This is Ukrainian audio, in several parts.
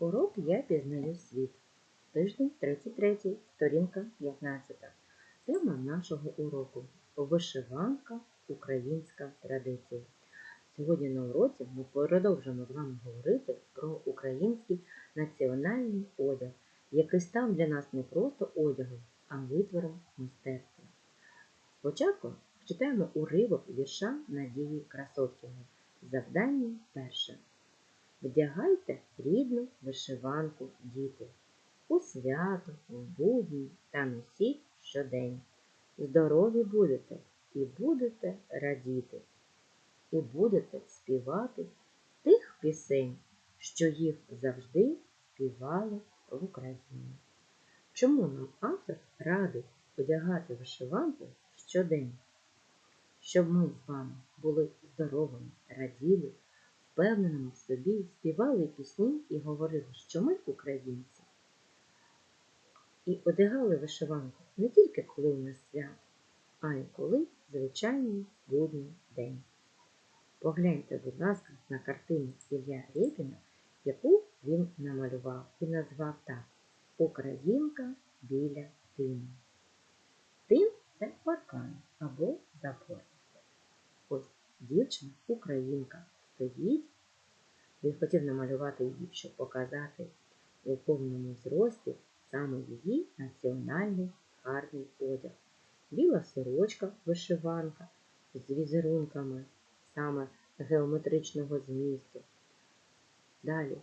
Урок Я пізнаю світ. Тиждень 33, сторінка 15. Тема нашого уроку Вишиванка Українська традиція. Сьогодні на уроці ми продовжимо з вами говорити про український національний одяг, який став для нас не просто одягом, а витвором мистецтва. Спочатку читаємо уривок вірша Надії Красоткіної. Завдання перше. Вдягайте рідну вишиванку, діти, у свято, в будні та носіть щодень. Здорові будете і будете радіти, і будете співати тих пісень, що їх завжди співали в Україні. Чому нам автор радить одягати вишиванку щодень? Щоб ми з вами були здоровими, раділи, впевненими в собі, співали пісні і говорили, що ми українці. І одягали вишиванку не тільки коли у нас свято, а й коли звичайний будній день. Погляньте, будь ласка, на картину Ілля Рєпіна, яку він намалював і назвав так Українка біля тину. Тин це паркан або забор. Ось дівчина українка стоїть. Він хотів намалювати її, щоб показати у повному зрості саме її національний гарний одяг. Біла сорочка, вишиванка з візерунками саме геометричного змісту. Далі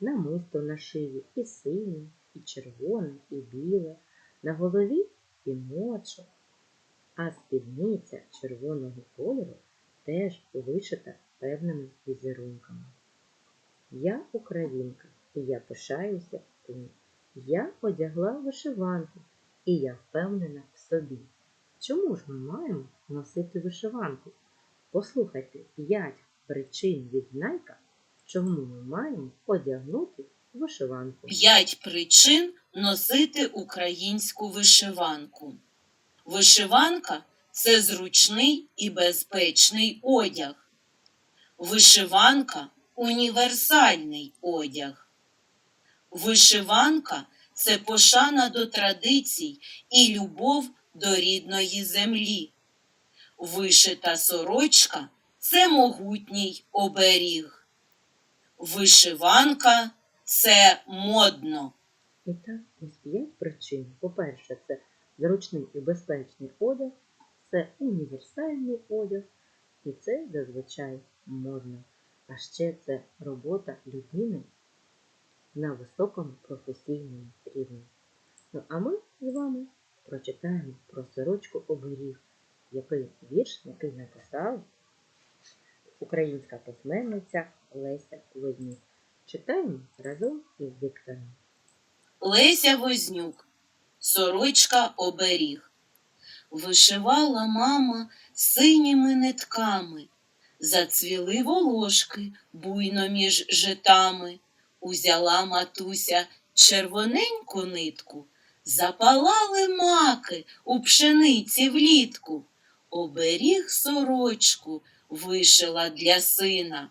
намисто на шиї і синє, і червоне, і біле, на голові віночок, а спідниця червоного кольору теж вишита певними візерунками. Я українка, і я пишаюся тим. Я одягла вишиванку, і я впевнена в собі. Чому ж ми маємо носити вишиванку? Послухайте п'ять причин відзнайка, чому ми маємо одягнути вишиванку. П'ять причин носити українську вишиванку. Вишиванка це зручний і безпечний одяг. Вишиванка універсальний одяг. Вишиванка це пошана до традицій і любов до рідної землі. Вишита сорочка це могутній оберіг. Вишиванка це модно. І так, ось п'ять причин. По-перше, це зручний і безпечний одяг, це універсальний одяг, і це зазвичай модно. А ще це робота людини на високому професійному рівні. Ну а ми з вами прочитаємо про сорочку оберіг, який вірш, який написала українська письменниця Леся Вознюк. Читаємо разом із диктором. Леся Вознюк, сорочка оберіг. Вишивала мама синіми нитками, зацвіли волошки буйно між житами. Узяла матуся червоненьку нитку, запалали маки у пшениці влітку. Оберіг сорочку вишила для сина.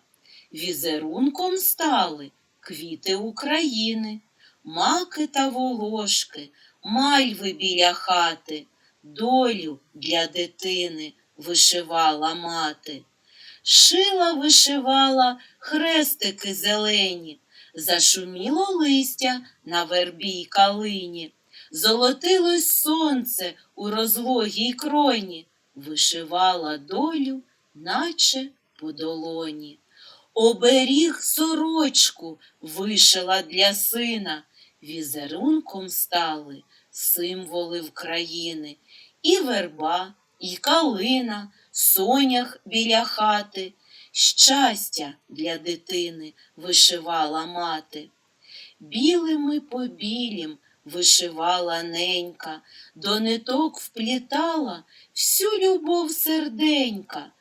Візерунком стали квіти України, маки та волошки, мальви біля хати, долю для дитини вишивала мати. Шила вишивала хрестики зелені, зашуміло листя на вербій калині, золотилось сонце у розлогій кроні, вишивала долю, наче по долоні. Оберіг сорочку вишила для сина, візерунком стали символи України, і верба, і калина, сонях біля хати, щастя для дитини вишивала мати. Білими по білім вишивала ненька, до ниток вплітала всю любов серденька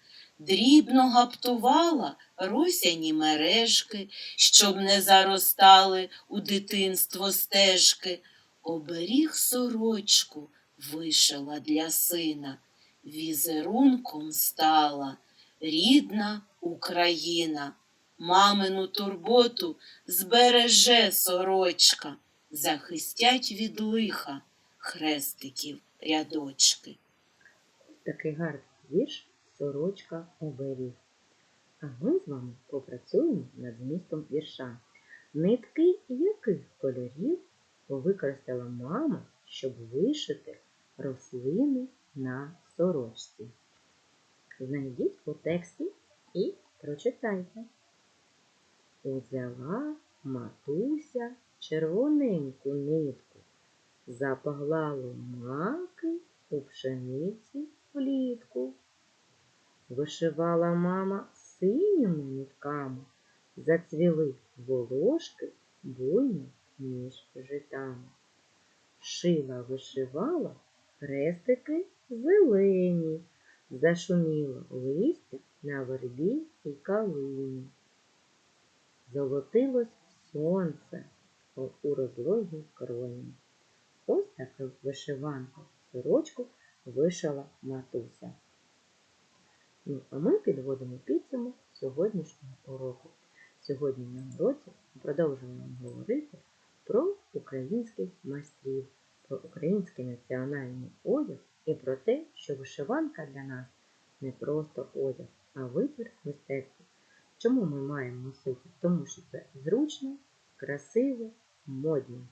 дрібно гаптувала росяні мережки, щоб не заростали у дитинство стежки. Оберіг сорочку вишила для сина, візерунком стала рідна Україна, мамину турботу збереже сорочка, захистять від лиха хрестиків рядочки. Такий гарний вірш сорочка оберіг. А ми з вами попрацюємо над змістом вірша. Нитки яких кольорів використала мама, щоб вишити рослини на сорочці? Знайдіть у тексті і прочитайте. Узяла матуся червоненьку нитку, запоглала маки у пшениці влітку. Вишивала мама синіми нитками, зацвіли волошки буйно між житами. Шила вишивала хрестики зелені, зашуміло листя на вербі і калині. Золотилось сонце у розлогій кроні. Ось таку вишиванку сорочку вишила матуся. Ну, а ми підводимо підсумок сьогоднішнього уроку. Сьогодні на уроці продовжуємо говорити про українських майстрів, про український національний одяг і про те, що вишиванка для нас не просто одяг, а витвір мистецтва. Чому ми маємо носити? Тому що це зручно, красиво, модно.